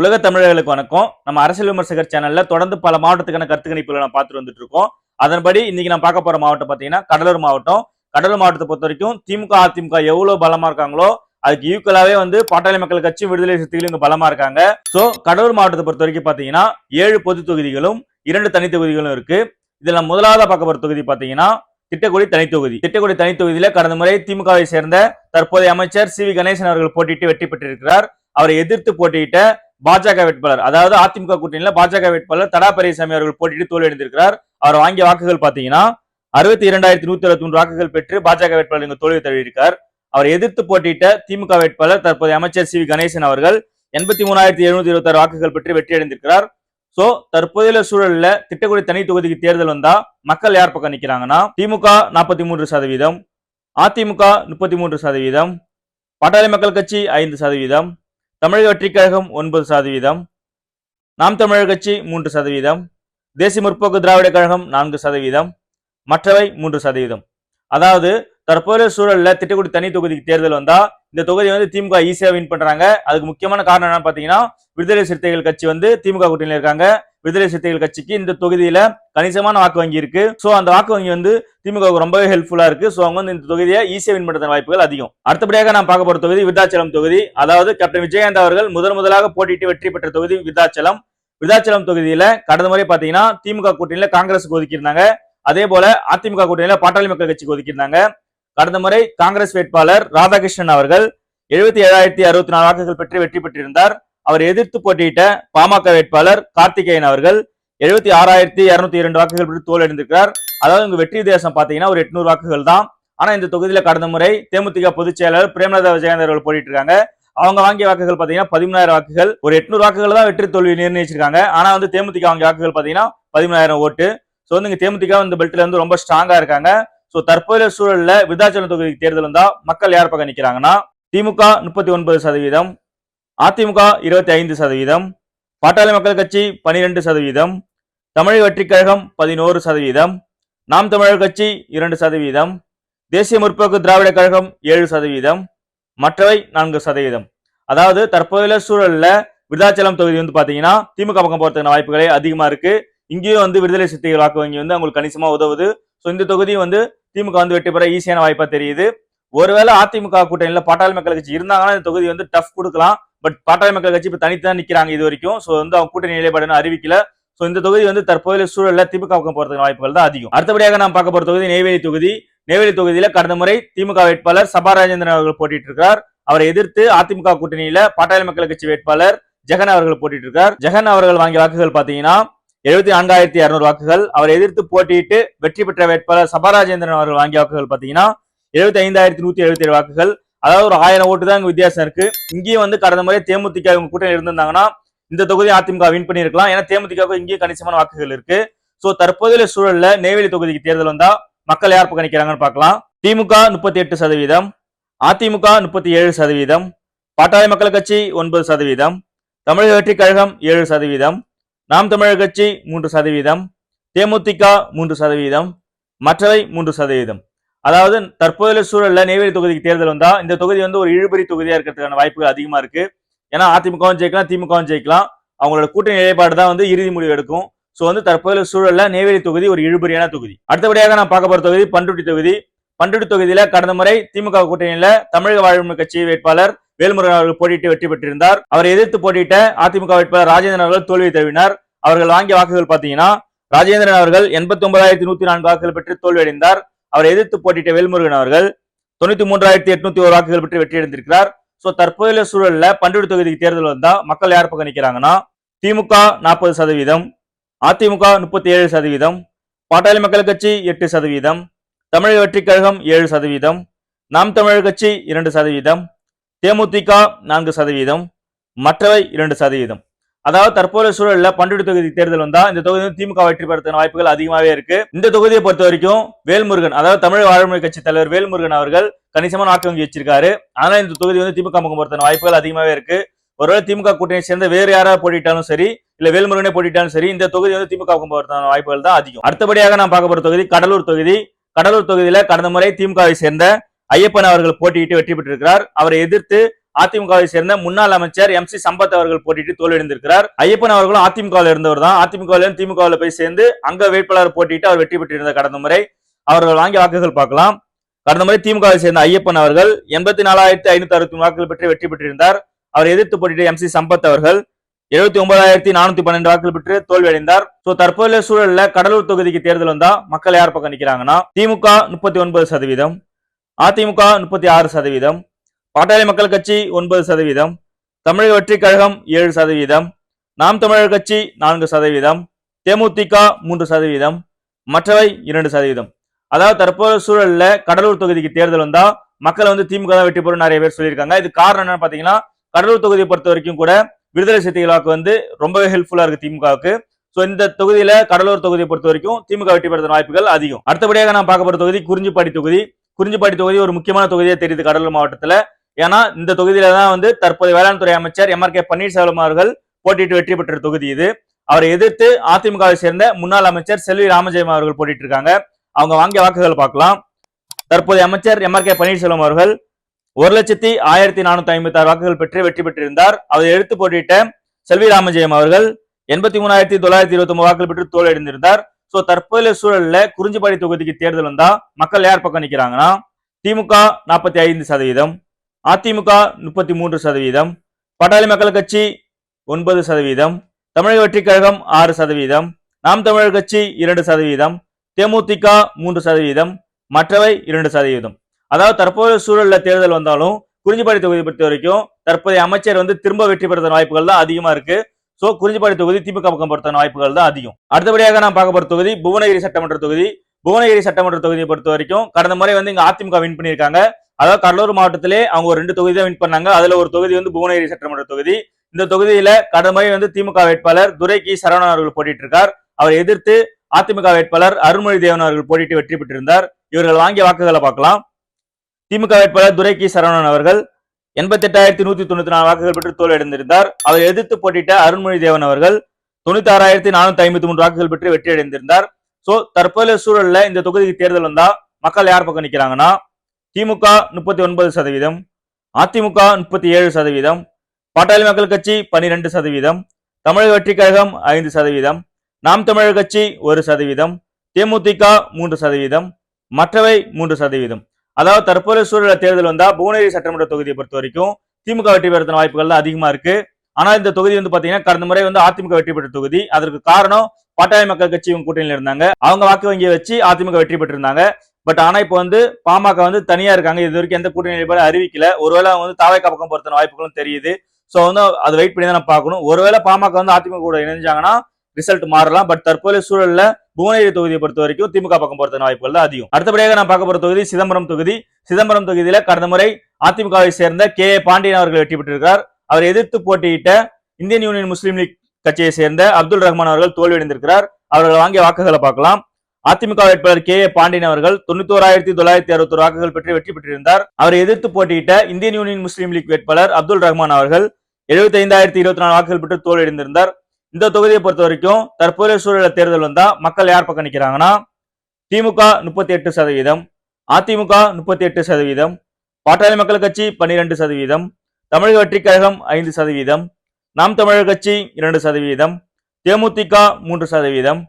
உலக தமிழர்களுக்கு வணக்கம். நம்ம அரசியல் விமர்சகர் சேனல்ல தொடர்ந்து பல மாவட்டத்துக்கான கருத்து கணிப்புகளை நம்ம பார்த்துட்டு வந்துட்டு இருக்கோம் அதன்படி இன்னைக்கு நான் பார்க்க போற மாவட்டம் பாத்தீங்கன்னா கடலூர் மாவட்டம். கடலூர் மாவட்டத்தை பொறுத்த வரைக்கும் திமுக அதிமுக எவ்வளவு பலமா இருக்காங்களோ அதுக்கு ஈக்குவலாவே வந்து பாட்டாளி மக்கள் கட்சி விடுதலை சிறுத்தைகளும் இங்க பலமா இருக்காங்க. சோ கடலூர் மாவட்டத்தை பொறுத்த வரைக்கும் பாத்தீங்கன்னா ஏழு பொது தொகுதிகளும் இரண்டு தனி தொகுதிகளும் இருக்கு. இதுல முதலாவதா பார்க்க போற தொகுதி பாத்தீங்கன்னா திட்டக்குடி தனி தொகுதி. திட்டக்குடி தனி தொகுதியில கடந்த முறை திமுகவை சேர்ந்த தற்போதைய அமைச்சர் சி வி கணேசன் அவர்கள் போட்டியிட்டு வெற்றி பெற்றிருக்கிறார். அவரை எதிர்த்து போட்டியிட்ட பாஜக வேட்பாளர். அதாவது அதிமுக கூட்டணியில பாஜக வேட்பாளர் தடா பெரியசாமி அவர்கள் போட்டியிட்டு தோல்வியடைந்திருக்கிறார் அவர் வாங்கிய வாக்குகள் பாத்தீங்கன்னா அறுபத்தி இரண்டாயிரத்தி நூத்தி அறுபத்தி மூன்று வாக்குகள் பெற்று பாஜக வேட்பாளர் இங்கு தோல்வி தழுவியிருக்கார். அவர் எதிர்த்து போட்டியிட்ட திமுக வேட்பாளர் தற்போதைய அமைச்சர் சி வி கணேசன் அவர்கள் எண்பத்தி மூணாயிரத்தி எழுநூத்தி இருபத்தி வாக்குகள் பெற்று வெற்றி அடைந்திருக்கிறார். சோ தற்போதைய சூழல்ல திட்டக்குடி தனி தொகுதிக்கு தேர்தல் வந்தா மக்கள் யார் பக்கம் நிக்கிறாங்கன்னா திமுக நாற்பத்தி மூன்று சதவீதம் அதிமுக முப்பத்தி மூன்று சதவீதம் பாட்டாளி மக்கள் கட்சி ஐந்து சதவீதம் தமிழக வெற்றிக் கழகம் ஒன்பது சதவீதம் நாம் தமிழர் கட்சி மூன்று சதவீதம் தேசிய முற்போக்கு திராவிட கழகம் நான்கு சதவீதம் மற்றவை மூன்று சதவீதம். அதாவது தற்போதைய சூழல்ல திட்டக்குடி தனி தொகுதிக்கு தேர்தல் வந்தா இந்த தொகுதி வந்து திமுக ஈஸியா வின் பண்றாங்க. அதுக்கு முக்கியமான காரணம் என்னன்னு பாத்தீங்கன்னா விடுதலை சிறுத்தைகள் கட்சி வந்து திமுக கூட்டணியில் இருக்காங்க. விடுதலை சிறுத்தைகள் கட்சிக்கு இந்த தொகுதியில கணிசமான வாக்கு வங்கி இருக்கு. சோ அந்த வாக்கு வங்கி வந்து திமுகவுக்கு ரொம்பவே ஹெல்ப்ஃபுல்லா இருக்கு. சோ அவங்க வந்து இந்த தொகுதியை ஈஸியா வின் பண்றதுக்கான வாய்ப்புகள் அதிகம். அடுத்தபடியாக நான் பார்க்க போற தொகுதி விருதாச்சலம் தொகுதி. அதாவது கேப்டன் விஜயகாந்த் அவர்கள் முதன் முதலாக போட்டியிட்டு வெற்றி பெற்ற தொகுதி விருத்தாச்சலம். விருதாச்சலம் தொகுதியில கடந்த முறை பாத்தீங்கன்னா திமுக கூட்டணியில காங்கிரஸுக்கு ஒதுக்கியிருந்தாங்க. அதே போல அதிமுக கூட்டணியில பாட்டாளி மக்கள் கட்சிக்கு ஒதுக்கியிருந்தாங்க. கடந்த முறை காங்கிரஸ் வேட்பாளர் ராதாகிருஷ்ணன் அவர்கள் எழுபத்தி ஏழாயிரத்தி அறுபத்தி நாலு வாக்குகள் பெற்று வெற்றி பெற்றிருந்தார். அவர் எதிர்த்து போட்டியிட்ட பாமக வேட்பாளர் கார்த்திகேயன் அவர்கள் எழுபத்தி ஆறாயிரத்தி இருநூத்தி இரண்டு வாக்குகள் பெற்று தோல்வி அதாவது உங்க வெற்றி தேசம் பாத்தீங்கன்னா ஒரு எட்நூறு வாக்குகள் தான். ஆனா இந்த தொகுதியில கடந்த முறை தேமுதிக பொதுச் செயலாளர் பிரேமலதா விஜயகாந்த் அவர்கள் போட்டிட்டு இருக்காங்க அவங்க வாங்கிய வாக்குகள் பாத்தீங்கன்னா பதிமூணாயிரம் வாக்குகள். ஒரு எட்நூறு வாக்குகள் தான் வெற்றி தோல்வி நிர்ணயிச்சிருக்காங்க. ஆனா வந்து தேமுதிக வாங்கிய வாக்குகள் பாத்தீங்கன்னா பதிமூணாயிரம் ஓட்டு. சோ வந்து இங்க தேமுதிக இந்த பெல்ட்ல வந்து ரொம்ப ஸ்ட்ராங்கா இருக்காங்க. சோ தற்போதைய சூழல்ல விருதாச்சலம் தொகுதிக்கு தேர்தல் வந்தா மக்கள் யார் பக்கம் நிக்கிறாங்கன்னா திமுக முப்பத்தி ஒன்பது சதவீதம் அதிமுக இருபத்தி ஐந்து சதவீதம் பாட்டாளி மக்கள் கட்சி பனிரெண்டு சதவீதம் தமிழக வெற்றிக் கழகம் பதினோரு சதவீதம் நாம் தமிழர் கட்சி இரண்டு சதவீதம் தேசிய முற்போக்கு திராவிட கழகம் ஏழு சதவீதம் மற்றவை நான்கு சதவீதம். அதாவது தற்போதைய சூழல்ல விருதாச்சலம் தொகுதி வந்து பாத்தீங்கன்னா திமுக பக்கம் போறதுக்கான வாய்ப்புகளே அதிகமா இருக்கு. இங்கேயும் வந்து விடுதலை சிறுத்தைகள் வாக்கு வங்கி வந்து அவங்களுக்கு கணிசமா உதவுது. ஸோ இந்த தொகுதி வந்து திமுக வந்து வெற்றி பெற ஈஸியான வாய்ப்பா தெரியுது. ஒருவேளை அதிமுக கூட்டணியில் பாட்டாளி மக்கள் கட்சி இருந்தாங்கன்னா இந்த தொகுதி வந்து டஃப் கொடுக்கலாம். பட் பாட்டாளி மக்கள் கட்சி இப்போ தனித்தான் நிற்கிறாங்க இது வரைக்கும். ஸோ வந்து அவங்க கூட்டணி நிலைப்பாடுன்னு அறிவிக்கல. ஸோ இந்த தொகுதி வந்து தற்போதைய சூழலில் திமுக பக்கம் போகிறதுக்கு வாய்ப்புகள் தான் அதிகம். அடுத்தபடியாக நாம் பார்க்க போகிற தொகுதி நெய்வேலி தொகுதி. நெய்வேலி தொகுதியில் கடந்த முறை திமுக வேட்பாளர் சபா ராஜேந்திரன் அவர்கள் போட்டிட்டு இருக்கார் அவரை எதிர்த்து அதிமுக கூட்டணியில பாட்டாளி மக்கள் கட்சி வேட்பாளர் ஜெகன் அவர்கள் போட்டிட்டு இருக்கார் ஜெகன் அவர்கள் வாங்கிய வாக்குகள் பாத்தீங்கன்னா எழுபத்தி நான்காயிரத்தி இருநூறு வாக்குகள். அவரை எதிர்த்து போட்டியிட்டு வெற்றி பெற்ற வேட்பாளர் சபாராஜேந்திரன் அவர்கள் வாங்கிய வாக்குகள் பாத்தீங்கன்னா எழுபத்தி ஐந்தாயிரத்தி நூத்தி எழுபத்தி ஏழு வாக்குகள். அதாவது ஒரு ஆயிரம் ஓட்டு தான் இங்க வித்தியாசம் இருக்கு. இங்கேயும் வந்து கடந்த முறை தேமுதிக இவங்க கூட்டணி இருந்திருந்தாங்கன்னா இந்த தொகுதி அதிமுக வின் பண்ணிருக்கலாம் ஏன்னா தேமுதிகவுக்கு இங்கேயும் கணிசமான வாக்குகள் இருக்கு. சோ தற்போதைய சூழல்ல நெய்வேலி தொகுதிக்கு தேர்தல் வந்தா மக்கள் யார் பக்கம் நிக்கிறாங்கன்னு பார்க்கலாம். திமுக முப்பத்தி எட்டு சதவீதம். அதிமுக முப்பத்தி ஏழு சதவீதம். பாட்டாளி மக்கள் கட்சி ஒன்பது சதவீதம். தமிழக வெற்றி கழகம் ஏழு சதவீதம். நாம் தமிழர் கட்சி மூன்று சதவீதம். தேமுதிக மூன்று சதவீதம். மற்றவை மூன்று சதவீதம். அதாவது தற்போதைய சூழல்ல நெய்வேலி தொகுதிக்கு தேர்தல் வந்தா இந்த தொகுதி வந்து ஒரு இழுபறி தொகுதியா இருக்கிறதுக்கான வாய்ப்புகள் அதிகமா இருக்கு. ஏன்னா அதிமுகவும் ஜெயிக்கலாம் திமுகவும் ஜெயிக்கலாம். அவங்களோட கூட்டணி நிலைப்பாடு தான் வந்து இறுதி முடிவு எடுக்கும். சோ வந்து தற்போதைய சூழல்ல நெய்வேலி தொகுதி ஒரு இழுபறியான தொகுதி. அடுத்தபடியாக நான் பார்க்க போற தொகுதி பண்ருட்டி தொகுதி. பண்ருட்டி தொகுதியில கடந்த முறை திமுக கூட்டணியில தமிழக வாழ்வுரிமை கட்சி வேட்பாளர் வேல்முருகன் அவர்கள் போட்டியிட்டு வெற்றி பெற்றிருந்தார். அவரை எதிர்த்து போட்டியிட்ட அதிமுக வேட்பாளர் ராஜேந்திரன் அவர்கள் தோல்வி தழுவினார். அவர்கள் வாங்கிய வாக்குகள் பாத்தீங்கன்னா ராஜேந்திரன் அவர்கள் எண்பத்தி ஒன்பதாயிரத்தி நூத்தி நான்கு வாக்குகள் பெற்று தோல்வியடைந்தார். அவரை எதிர்த்து போட்டியிட்ட வேல்முருகன் அவர்கள் தொண்ணூத்தி மூன்றாயிரத்தி எட்நூத்தி ஒரு வாக்குகள் பெற்று வெற்றி அடைந்திருக்கிறார் சோ தற்போதைய சூழல்ல பண்ருட்டி தொகுதிக்கு தேர்தல் வந்தா மக்கள் யார் பக்கம் நிக்கிறாங்கன்னா திமுக நாற்பது சதவீதம் அதிமுக முப்பத்தி ஏழு சதவீதம் பாட்டாளி மக்கள் கட்சி எட்டு சதவீதம் தமிழக வெற்றிக் கழகம் ஏழு சதவீதம் நாம் தமிழர் கட்சி இரண்டு சதவீதம் தேமுதிக நான்கு சதவீதம் மற்றவை இரண்டு சதவீதம். அதாவது தற்போதைய சூழல்ல பண்ருட்டி தொகுதி தேர்தல் வந்தா இந்த தொகுதி வந்து திமுக வெற்றி பெறதுக்கான வாய்ப்புகள் அதிகமாவே இருக்கு. இந்த தொகுதியை பொறுத்த வரைக்கும் வேல்முருகன் அதாவது தமிழக வாழ்முறை கட்சி தலைவர் வேல்முருகன் அவர்கள் கணிசமான வாக்கு வங்கி வச்சிருக்காரு. ஆனா இந்த தொகுதி வந்து திமுக முகம் பொறுத்தன வாய்ப்புகள் அதிகமாவே இருக்கு. ஒருவேளை திமுக கூட்டணியை சேர்ந்த வேறு யாராவது போட்டிட்டாலும் சரி இல்ல வேல்முருகனே போட்டிட்டாலும் சரி இந்த தொகுதி வந்து திமுக முகம் பொறுத்தன வாய்ப்புகள் தான் அதிகம். அடுத்தபடியாக நான் பார்க்க போற தொகுதி கடலூர் தொகுதி. கடலூர் தொகுதியில கடந்த முறை திமுகவை சேர்ந்த ஐயப்பன் அவர்கள் போட்டியிட்டு வெற்றி பெற்றிருக்கிறார். அவரை எதிர்த்து அதிமுகவை சேர்ந்த முன்னாள் அமைச்சர் எம் சி சம்பத் அவர்கள் போட்டிட்டு தோல்வியடைந்திருக்கிறார். ஐயப்பன் அவர்களும் அதிமுகவில் இருந்தவர் தான் அதிமுகவிலும் திமுகவில் போய் சேர்ந்து அங்க வேட்பாளர் போட்டிட்டு அவர் வெற்றி பெற்றிருந்த கடந்த முறை அவர்கள் வாங்கிய வாக்குகள் பார்க்கலாம். கடந்த முறை திமுகவை சேர்ந்த ஐயப்பன் அவர்கள் எண்பத்தி நாலாயிரத்தி ஐநூத்தி அறுபத்தி வாக்குகள் பெற்று வெற்றி பெற்றிருந்தார். அவர் எதிர்த்து போட்டிட்டு எம் சி சம்பத் அவர்கள் எழுபத்தி ஒன்பதாயிரத்தி நானூத்தி பன்னெண்டு வாக்குகள் பெற்று தோல்வியடைந்தார். சோ தற்போதைய சூழல்ல கடலூர் தொகுதிக்கு தேர்தல் வந்தா மக்கள் யார் பக்கம் நிக்கிறாங்கன்னா திமுக முப்பத்தி ஒன்பது சதவீதம் அதிமுக முப்பத்தி ஆறு சதவீதம் பாட்டாளி மக்கள் கட்சி ஒன்பது சதவீதம் தமிழக வெற்றி கழகம் ஏழு சதவீதம் நாம் தமிழர் கட்சி நான்கு சதவீதம் தேமுதிக மூன்று சதவீதம் மற்றவை இரண்டு சதவீதம். அதாவது தற்போது சூழல்ல கடலூர் தொகுதிக்கு தேர்தல் வந்தா மக்கள் வந்து திமுக தான் வெற்றி பெறும் நிறைய பேர் சொல்லியிருக்காங்க. இது காரணம் என்னன்னு பாத்தீங்கன்னா கடலூர் தொகுதியை பொறுத்த வரைக்கும் கூட விடுதலை சிறுத்தைகளுக்கு வந்து ரொம்பவே ஹெல்ப்ஃபுல்லா இருக்கு திமுகவுக்கு. ஸோ இந்த தொகுதியில கடலூர் தொகுதியை பொறுத்த வரைக்கும் திமுக வெற்றி பெறுவதன் வாய்ப்புகள் அதிகம். அடுத்தபடியாக நான் பார்க்க போற தொகுதி குறிஞ்சிப்பாடி தொகுதி. குறிஞ்சிப்பாடி தொகுதி ஒரு முக்கியமான தொகுதியாக தெரியுது கடலூர் மாவட்டத்துல. ஏன்னா இந்த தொகுதியில தான் வந்து தற்போதைய வேளாண் துறை அமைச்சர் எம் ஆர் கே பன்னீர்செல்வம் அவர்கள் போட்டியிட்டு வெற்றி பெற்ற தொகுதி இது. அவரை எதிர்த்து அதிமுகவை சேர்ந்த முன்னாள் அமைச்சர் செல்வி ராமஜெயம் அவர்கள் போட்டிட்டு இருக்காங்க அவங்க வாங்கிய வாக்குகள் பார்க்கலாம். தற்போதைய அமைச்சர் எம் ஆர் கே பன்னீர்செல்வம் அவர்கள் ஒரு லட்சத்தி ஆயிரத்தி நானூத்தி ஐம்பத்தி ஆறு வாக்குகள் பெற்று வெற்றி பெற்றிருந்தார். அவரை எடுத்து போட்டியிட்ட செல்வி ராமஜெயம் அவர்கள் எண்பத்தி மூணாயிரத்தி தொள்ளாயிரத்தி இருபத்தி ஒன்பது வாக்குகள் பெற்று தோல்வியடைந்திருந்தார். சோ தற்போதைய சூழல்ல குறிஞ்சிப்பாடி தொகுதிக்கு தேர்தல் வந்தா மக்கள் யார் பக்கம் நிக்கிறாங்கன்னா திமுக நாற்பத்தி ஐந்து சதவீதம் அதிமுக முப்பத்தி மூன்று சதவீதம் பட்டாளி மக்கள் கட்சி ஒன்பது சதவீதம் தமிழக வெற்றிக் கழகம் ஆறு சதவீதம் நாம் தமிழர் கட்சி இரண்டு சதவீதம் தேமுதிக மூன்று சதவீதம் மற்றவை இரண்டு சதவீதம். அதாவது தற்போதைய சூழலில் தேர்தல் வந்தாலும் குறிஞ்சிப்பாடி தொகுதி பொறுத்த வரைக்கும் தற்போதைய அமைச்சர் வந்து திரும்ப வெற்றி பெறுவதன் வாய்ப்புகள் தான் அதிகமா இருக்கு. ஸோ குறிஞ்சிப்பாடி தொகுதி திமுக பக்கம் பொறுத்த வாய்ப்புகள் தான் அதிகம். அடுத்தபடியாக நான் பார்க்க போற தொகுதி புவனகிரி சட்டமன்ற தொகுதி. புவனகிரி சட்டமன்ற தொகுதியை பொறுத்த வரைக்கும் கடந்த முறை வந்து இங்க அதிமுக வின் பண்ணியிருக்காங்க. அதாவது கடலூர் மாவட்டத்திலே அவங்க ஒரு ரெண்டு தொகுதி தான் வின் பண்ணாங்க. அதுல ஒரு தொகுதி வந்து புவனகிரி சட்டமன்ற தொகுதி. இந்த தொகுதியில கடந்த முறை வந்து திமுக வேட்பாளர் துரைக்கி சரவணன் அவர்கள் போட்டிட்டு இருக்கார் அவரை எதிர்த்து அதிமுக வேட்பாளர் அருள்மொழி தேவன் அவர்கள் போட்டிட்டு வெற்றி பெற்றிருந்தார். இவர்கள் வாங்கிய வாக்குகளை பார்க்கலாம். திமுக வேட்பாளர் துரைக்கி சரவணன் அவர்கள் எண்பத்தி எட்டாயிரத்தி நூத்தி தொண்ணூத்தி நாலு வாக்குகள் பெற்று தோல்வியடைந்திருந்தார் அவரை எதிர்த்து போட்டிட்ட அருண்மொழி தேவன் அவர்கள் தொண்ணூத்தி ஆறாயிரத்தி நானூத்தி ஐம்பத்தி மூன்று வாக்குகள் பெற்று வெற்றி அடைந்திருந்தார். சோ தற்போதைய சூழல்ல இந்த தொகுதிக்கு தேர்தல் வந்தா மக்கள் யார் பக்கம் நிக்கிறாங்கன்னா திமுக முப்பத்தி ஒன்பது சதவீதம் அதிமுக முப்பத்தி ஏழு சதவீதம் பாட்டாளி மக்கள் கட்சி பனிரெண்டு சதவீதம் தமிழக வெற்றி கழகம் ஐந்து சதவீதம் நாம் தமிழர் கட்சி ஒரு சதவீதம் தேமுதிக மூன்று சதவீதம் மற்றவை மூன்று சதவீதம். அதாவது தற்போதைய சூழல தேர்தல் வந்தா புவனேரி சட்டமன்ற தொகுதியை பொறுத்த வரைக்கும் திமுக வெற்றி பெறுவதன் வாய்ப்புகள் தான் அதிகமா இருக்கு. ஆனா இந்த தொகுதி வந்து பாத்தீங்கன்னா கடந்த முறை வந்து அதிமுக வெற்றி பெற்ற தொகுதி. அதற்கு காரணம் பாட்டாளி மக்கள் கட்சி இவங்க கூட்டணியில் இருந்தாங்க. அவங்க வாக்கு வங்கியை வச்சு அதிமுக வெற்றி பெற்றிருந்தாங்க. பட் ஆனா இப்போ வந்து பாமக வந்து தனியா இருக்காங்க. இது வரைக்கும் எந்த கூட்டணி நிலைப்பாடு அறிவிக்கல. ஒருவேளை அவங்க வந்து தாவைக்கா பக்கம் பொறுத்தன வாய்ப்புகளும் தெரியுது. சோ வந்து அதை வெயிட் பண்ணி தான் நம்ம பார்க்கணும். ஒருவேளை பாமக வந்து அதிமுக கூட இணைஞ்சாங்கன்னா ரிசல்ட் மாறலாம். பட் தற்போதைய சூழல்ல புவனகிரி தொகுதியை பொறுத்த வரைக்கும் திமுக பக்கம் பொறுத்த வாய்ப்புகள் தான் அதிகம். அடுத்தபடியாக நான் பார்க்க போற தொகுதி சிதம்பரம் தொகுதி. சிதம்பரம் தொகுதியில கடந்த முறை அதிமுகவை சேர்ந்த கே. பாண்டியன் அவர்கள் வெற்றி பெற்றிருக்கார் அவர் எதிர்த்து போட்டியிட்ட இந்தியன் யூனியன் முஸ்லீம் லீக் கட்சியை சேர்ந்த அப்துல் ரஹ்மான் அவர்கள் தோல்வியடைந்திருக்கிறார். அவர்கள் வாங்கிய வாக்குகளை பார்க்கலாம். அதிமுக வேட்பாளர் கே ஏ பாண்டியன் அவர்கள் தொண்ணூத்தோராயிரத்தி தொள்ளாயிரத்தி அறுபத்தி வாக்குகள் பெற்று வெற்றி பெற்றிருந்தார். அவரை எதிர்த்து போட்டியிட்ட இந்தியன் யூனியன் முஸ்லீம் லீக் வேட்பாளர் அப்துல் ரஹ்மான் அவர்கள் எழுபத்தி ஐந்தாயிரத்தி இருபத்தி நாலு வாக்குகள் பெற்று தோல்வியடைந்திருந்தார். இந்த தொகுதியை பொறுத்த வரைக்கும் தற்போதைய சூழல தேர்தல் வந்தா மக்கள் யார் பக்கம் நிற்கிறாங்கன்னா திமுக முப்பத்தி எட்டு சதவீதம் அதிமுக முப்பத்தி எட்டு சதவீதம் பாட்டாளி மக்கள் கட்சி பன்னிரெண்டு சதவீதம் தமிழக வெற்றிக் கழகம் ஐந்து சதவீதம் நாம் தமிழர் கட்சி இரண்டு சதவீதம் தேமுதிக மூன்று சதவீதம்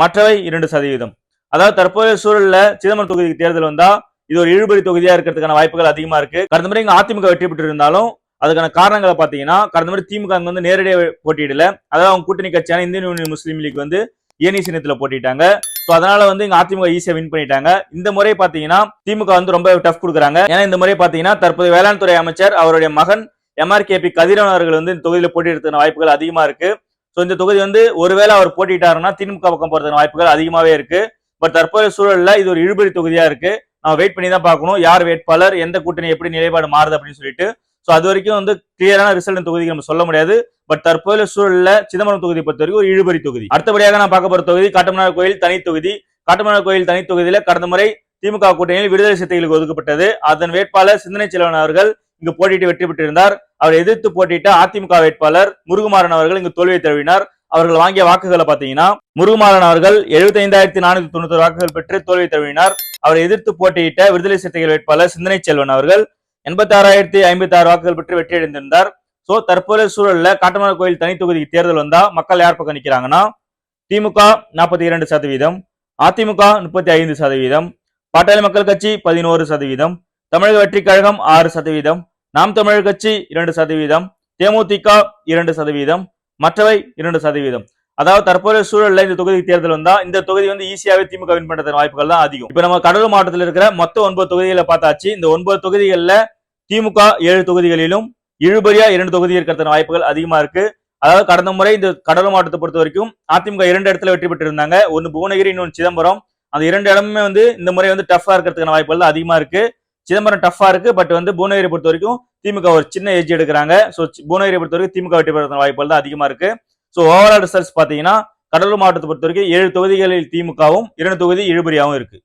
மற்றவை இரண்டு சதவீதம். அதாவது தற்போதைய சூழல்ல சிதம்பரம் தொகுதிக்கு தேர்தல் வந்தா இது ஒரு இழுபறி தொகுதியா இருக்கிறதுக்கான வாய்ப்புகள் அதிகமா இருக்கு. கடந்த முறை இங்க அதிமுக வெற்றி பெற்று இருந்தாலும் அதுக்கான காரணங்களை பாத்தீங்கன்னா கடந்த முறை திமுக அங்க வந்து நேரடியாக போட்டியிடல. அதாவது அவங்க கூட்டணி கட்சியான இந்தியன் யூனியன் முஸ்லீம் லீக் வந்து ஏனி சின்னத்துல போட்டிட்டாங்க. ஸோ அதனால வந்து இங்க அதிமுக ஈஸியா வின் பண்ணிட்டாங்க. இந்த முறை பாத்தீங்கன்னா திமுக வந்து ரொம்ப டஃப் கொடுக்குறாங்க. ஏன்னா இந்த முறை பாத்தீங்கன்னா தற்போது வேளாண் துறை அமைச்சர் அவருடைய மகன் எம்ஆர்கேபி கதிரவன் அவர்கள் வந்து இந்த தொகுதியில் போட்டியிடுறதுக்கான வாய்ப்புகள் அதிகமா இருக்கு. ஸோ இந்த தொகுதி வந்து ஒருவேளை அவர் போட்டிட்டாருன்னா திமுக பக்கம் போறதுக்கான வாய்ப்புகள் அதிகமாகவே இருக்கு. பட் தற்போதைய சூழல்ல இது ஒரு இழுபறி தொகுதியா இருக்கு. நம்ம வெயிட் பண்ணி தான் பார்க்கணும். யார் வேட்பாளர் எந்த கூட்டணி எப்படி நிலைப்பாடு மாறுது அப்படின்னு சொல்லிட்டு. ஸோ அது வரைக்கும் வந்து கிளியரான ரிசல்ட் தொகுதிக்கு நம்ம சொல்ல முடியாது. பட் தற்போதைய சூழல்ல சிதம்பரம் தொகுதி பொறுத்த வரைக்கும் ஒரு இழுபறி தொகுதி. அடுத்தபடியாக நான் பார்க்க போற தொகுதி காட்டுமன்னார் கோயில் தனி தொகுதி. காட்டுமன்னார் கோயில் தனி தொகுதியில கடந்த முறை திமுக கூட்டணியில் விடுதலை சிறுத்தைகளுக்கு ஒதுக்கப்பட்டது. அதன் வேட்பாளர் சிந்தனை செல்வன் அவர்கள் இங்கு போட்டியிட்டு வெற்றி பெற்றிருந்தார். அவர் எதிர்த்து போட்டியிட்ட அதிமுக வேட்பாளர் முருகுமாறன் அவர்கள் இங்கு தோல்வியை தழுவினார். அவர்கள் வாங்கிய வாக்குகளை பாத்தீங்கன்னா முருகுமாறன் அவர்கள் எழுபத்தி ஐந்தாயிரத்தி நானூத்தி தொண்ணூத்தி வாக்குகள் பெற்று தோல்வி தழுவினார். அவரை எதிர்த்து போட்டியிட்ட விடுதலை சிறுத்தைகள் வேட்பாளர் சிந்தனை செல்வன் அவர்கள் எண்பத்தி ஆறாயிரத்தி ஐம்பத்தி ஆறு வாக்குகள் பெற்று வெற்றியடைந்திருந்தார். சோ தற்போதைய சூழல்ல காட்டுமன்னார் கோயில் தனி தொகுதிக்கு தேர்தல் வந்தா மக்கள் யார் பக்கம் நிக்கிறாங்கன்னா திமுக நாற்பத்தி இரண்டு சதவீதம் அதிமுக முப்பத்தி ஐந்து சதவீதம் பாட்டாளி மக்கள் கட்சி பதினோரு சதவீதம் தமிழக வெற்றி கழகம் ஆறு சதவீதம் நாம் தமிழர் கட்சி இரண்டு சதவீதம் தேமுதிக இரண்டு சதவீதம் மற்றவை இரண்டு சதவீதம். அதாவது தற்போதைய சூழல்ல இந்த தொகுதி தேர்தல் வந்தா இந்த தொகுதி வந்து ஈஸியாவே திமுக வின் பண்றதுக்கு வாய்ப்புகள் தான் அதிகம். இப்ப நம்ம கடலூர் மாவட்டத்தில் இருக்கிற மொத்த ஒன்பது தொகுதிகளை பார்த்தாச்சு. இந்த ஒன்பது தொகுதிகளில் திமுக ஏழு தொகுதிகளிலும் இழுபறியா இரண்டு தொகுதி இருக்கிறதுக்கு வாய்ப்புகள் அதிகமா இருக்கு. அதாவது கடந்த முறை இந்த கடலூர் மாவட்டத்தை பொறுத்த வரைக்கும் அதிமுக இரண்டு இடத்துல வெற்றி பெற்றிருந்தாங்க. ஒன்னு புவனகிரி இன்னொன்று சிதம்பரம். அந்த இரண்டு இடமுமே வந்து இந்த முறை வந்து டஃபா இருக்கிறதுக்கான வாய்ப்புகள் அதிகமா இருக்கு. சிதம்பரம் டஃபா இருக்கு பட் வந்து புவனகிரி பொறுத்த வரைக்கும் திமுக ஒரு சின்ன ஏஜ் எடுக்கிறாங்க. ஸோ புவனகிரி பொறுத்த வரைக்கும் திமுக வெற்றி பெறதுக்கான வாய்ப்புகள் தான் அதிகமா இருக்கு. ஸோ ஓவரால் ரிசல்ட்ஸ் பாத்தீங்கன்னா கடலூர் மாவட்டத்தை பொறுத்த வரைக்கும் ஏழு தொகுதிகளில் திமுகவும் இரண்டு தொகுதி இழுபறியாகவும் இருக்கு.